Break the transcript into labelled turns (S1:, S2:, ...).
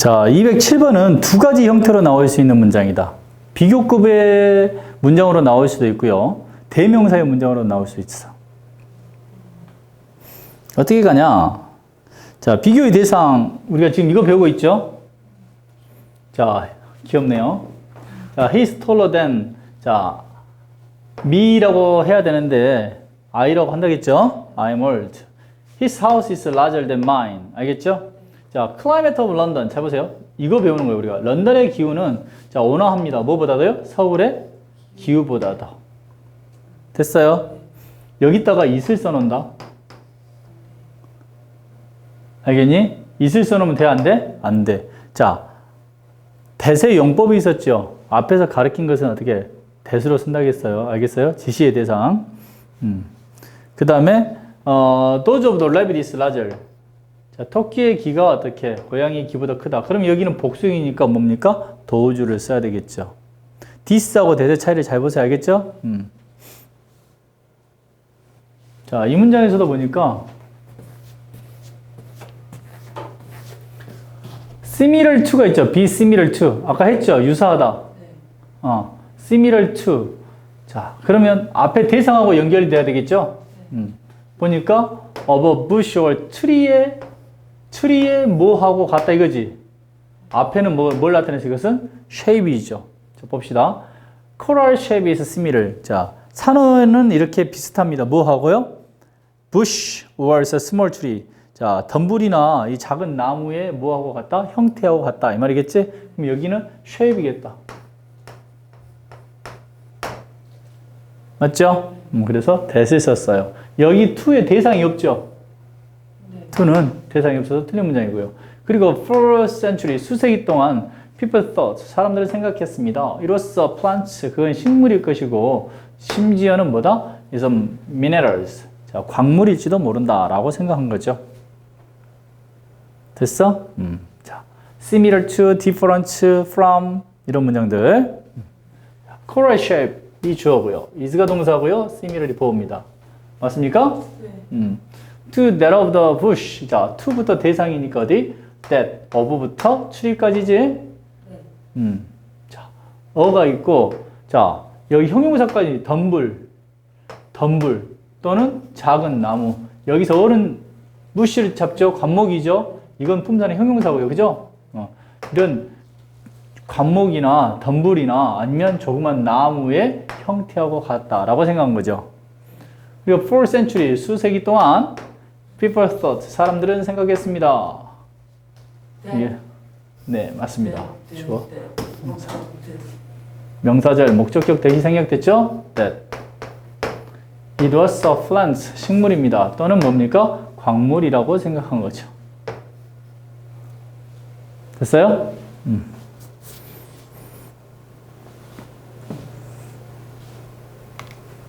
S1: 자, 207번은 두 가지 형태로 나올 수 있는 문장이다. 비교급의 문장으로 나올 수도 있고요. 대명사의 문장으로 나올 수 있어. 어떻게 가냐? 자, 비교의 대상, 우리가 지금 이거 배우고 있죠? 자, 귀엽네요. 자, he's taller than, 자, me라고 해야 되는데, I라고 한다겠죠? I'm old. His house is larger than mine. 알겠죠? 자, climate of London. 잘 보세요. 이거 배우는 거예요, 우리가. 런던의 기후는, 자, 온화합니다. 뭐보다도요? 서울의 기후보다 더. 됐어요? 여기다가 is을 써놓는다. 알겠니? is을 써놓으면 돼, 안 돼? 안 돼. 자, 대세 용법이 있었죠. 앞에서 가르친 것은 어떻게 대수로 쓴다겠어요. 알겠어요? 지시의 대상. 음. 그 다음에 어, those of the rabbit is larger. 자, 토끼의 귀가 어떻게 고양이 귀보다 크다. 그럼 여기는 복수이니까 뭡니까? 도우주를 써야 되겠죠. this하고 대세 차이를 잘 보세요. 알겠죠? 음. 자, 이 문장에서도 보니까 similar to가 있죠. be similar to. 아까 했죠. 유사하다. 어, similar to. 자, 그러면 앞에 대상하고 연결이 돼야 되겠죠? 음. 보니까 of a bush or tree 에 tree에 뭐하고 같다 이거지. 앞에는 뭐, 뭘 나타내서 이것은 shape이죠. 자, 봅시다. shape is similar. 자, 산호는 이렇게 비슷합니다. 뭐하고요? bush or small tree. 자, 덤불이나 이 작은 나무에 뭐하고 같다? 형태하고 같다. 이 말이겠지? 그럼 여기는 shape이겠다. 맞죠? 음, 그래서 that을 썼어요. 여기 to의 대상이 없죠? To는 대상이 없어서 틀린 문장이고요. 그리고 for century, 수세기 동안 people thought, 사람들은 생각했습니다. A plant, 그건 식물일 것이고 심지어는 뭐다? is a minerals, 자, 광물일지도 모른다라고 생각한 거죠. 됐어? 음, 자, similar to, different from 이런 문장들. coral shape 이 주어고요. is가 동사고요. similar이 보호입니다. 맞습니까? 음. To that of the bush. 자, to부터 대상이니까 어디? that, of부터 추리까지지? 음. 자, 어가 있고, 자, 여기 형용사까지 덤불, 덤불 또는 작은 나무. 여기서 어른 부시를 잡죠. 관목이죠. 이건 품사는 형용사고요. 그죠? 어. 이런 관목이나 덤불이나 아니면 조그만 나무의 형태하고 같다라고 생각한 거죠. 그리고 4th century 수세기 동안 people thought 사람들은 생각했습니다. 예. 네, 맞습니다. 주어. 명사절 목적격 대시 생략 됐죠? that. It was a plant 식물입니다. 또는 뭡니까? 광물이라고 생각한 거죠. 됐어요? 음.